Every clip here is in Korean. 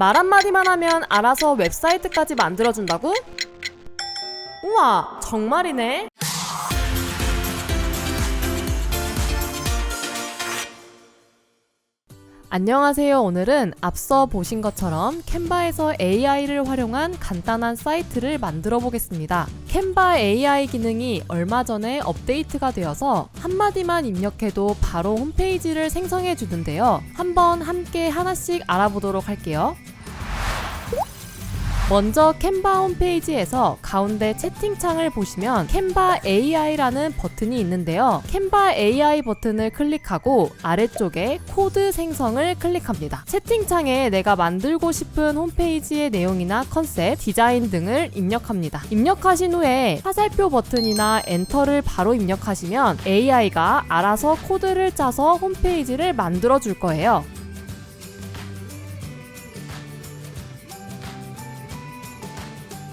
말 한마디만 하면 알아서 웹사이트까지 만들어준다고? 우와, 정말이네. 안녕하세요. 오늘은 앞서 보신 것처럼 캔바에서 AI를 활용한 간단한 사이트를 만들어 보겠습니다. 캔바 AI 기능이 얼마 전에 업데이트가 되어서 한마디만 입력해도 바로 홈페이지를 생성해 주는데요. 한번 함께 하나씩 알아보도록 할게요. 먼저 캔바 홈페이지에서 가운데 채팅창을 보시면 캔바 AI라는 버튼이 있는데요. 캔바 AI 버튼을 클릭하고 아래쪽에 코드 생성을 클릭합니다. 채팅창에 내가 만들고 싶은 홈페이지의 내용이나 컨셉, 디자인 등을 입력합니다. 입력하신 후에 화살표 버튼이나 엔터를 바로 입력하시면 AI가 알아서 코드를 짜서 홈페이지를 만들어 줄 거예요.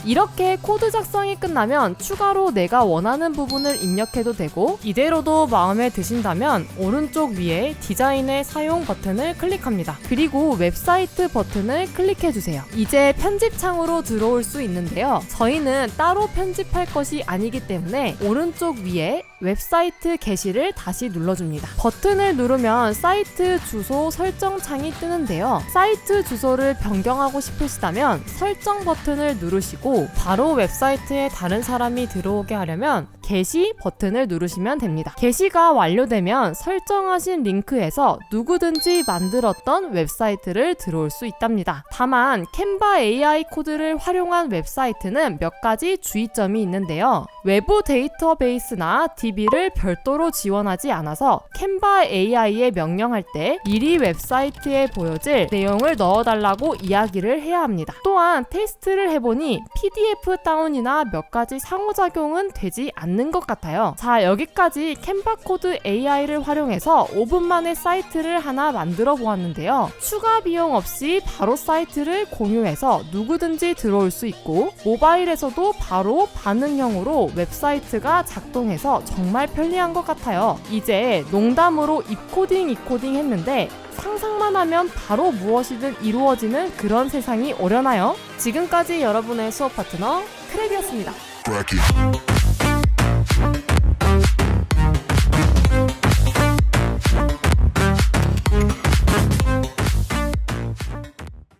이렇게 코드 작성이 끝나면 추가로 내가 원하는 부분을 입력해도 되고 이대로도 마음에 드신다면 오른쪽 위에 디자인의 사용 버튼을 클릭합니다. 그리고 웹사이트 버튼을 클릭해 주세요. 이제 편집 창으로 들어올 수 있는데요. 저희는 따로 편집할 것이 아니기 때문에 오른쪽 위에 웹사이트 게시를 다시 눌러줍니다. 버튼을 누르면 사이트 주소 설정 창이 뜨는데요. 사이트 주소를 변경하고 싶으시다면 설정 버튼을 누르시고 바로 웹사이트에 다른 사람이 들어오게 하려면 게시 버튼을 누르시면 됩니다. 게시가 완료되면 설정하신 링크에서 누구든지 만들었던 웹사이트를 들어올 수 있답니다. 다만 캔바 AI 코드를 활용한 웹사이트는 몇 가지 주의점이 있는데요. 외부 데이터베이스나 DB를 별도로 지원하지 않아서 캔바 AI에 명령할 때 미리 웹사이트에 보여질 내용을 넣어달라고 이야기를 해야 합니다. 또한 테스트를 해보니 PDF 다운이나 몇 가지 상호작용은 되지 않는 것 같아요. 자, 여기까지 캔바 코드 AI를 활용해서 5분 만에 사이트를 하나 만들어 보았는데요. 추가 비용 없이 바로 사이트를 공유해서 누구든지 들어올 수 있고 모바일에서도 바로 반응형으로 웹사이트가 작동해서 정말 편리한 것 같아요. 이제 농담으로 입코딩 이코딩 했는데 상상만 하면 바로 무엇이든 이루어지는 그런 세상이 오려나요? 지금까지 여러분의 수업 파트너 크랩이었습니다.